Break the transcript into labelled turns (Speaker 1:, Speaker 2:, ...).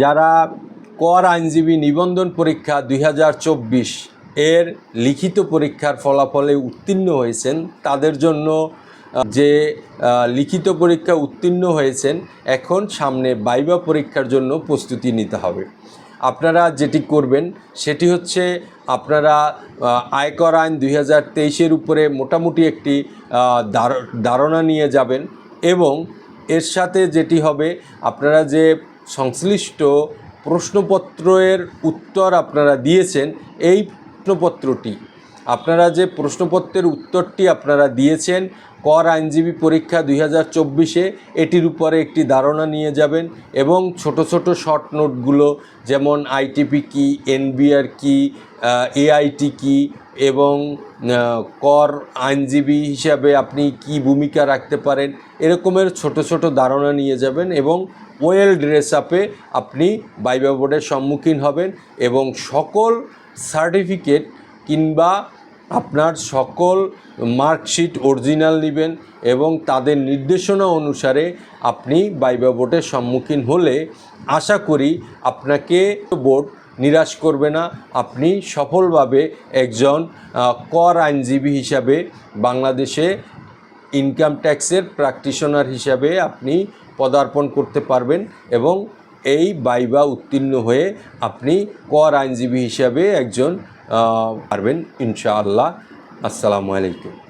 Speaker 1: যারা কর আইনজীবী নিবন্ধন পরীক্ষা দুই হাজার চব্বিশ এর লিখিত পরীক্ষার ফলাফলে উত্তীর্ণ হয়েছেন, তাদের জন্য যে লিখিত পরীক্ষা উত্তীর্ণ হয়েছেন, এখন সামনে বাইবা পরীক্ষার জন্য প্রস্তুতি নিতে হবে। আপনারা যেটি করবেন, সেটি হচ্ছে আপনারা আয়কর আইন দুই হাজার উপরে মোটামুটি একটি ধারণা নিয়ে যাবেন এবং এর সাথে যেটি হবে, আপনারা যে সংশ্লিষ্ট প্রশ্নপত্রের উত্তর আপনারা দিয়েছেন এই প্রশ্নপত্রটি। আপনারা যে প্রশ্নপত্রের উত্তরটি আপনারা দিয়েছেন, কর আইনজীবী পরীক্ষা দুই হাজার চব্বিশে, এটির উপরে একটি ধারণা নিয়ে যাবেন এবং ছোট ছোট শর্ট নোটগুলো যেমন আইটিপি কি, এনবিআর কি এআইটি কি এবং কর আইনজীবী হিসাবে আপনি কি ভূমিকা রাখতে পারেন, এরকমের ছোট ছোট ধারণা নিয়ে যাবেন এবং ওয়েল ড্রেস আপে আপনি বাইবা বোর্ডের সম্মুখীন হবেন এবং সকল সার্টিফিকেট কিংবা আপনার সকল মার্কশিট অরিজিনাল নেবেন এবং তাদের নির্দেশনা অনুসারে আপনি বাইবা বোর্ডের সম্মুখীন হলে আশা করি আপনাকে বোর্ড নিরাশ করবে না। আপনি সফলভাবে একজন কর আইনজীবী হিসাবে বাংলাদেশে ইনকাম ট্যাক্সের প্র্যাকটিশনার হিসাবে আপনি পদার্পণ করতে পারবেন এবং এই বাইবা উত্তীর্ণ হয়ে আপনি কর আইনজীবী হিসাবে একজন পারবেন ইনশাআল্লাহ। আসসালামু আলাইকুম।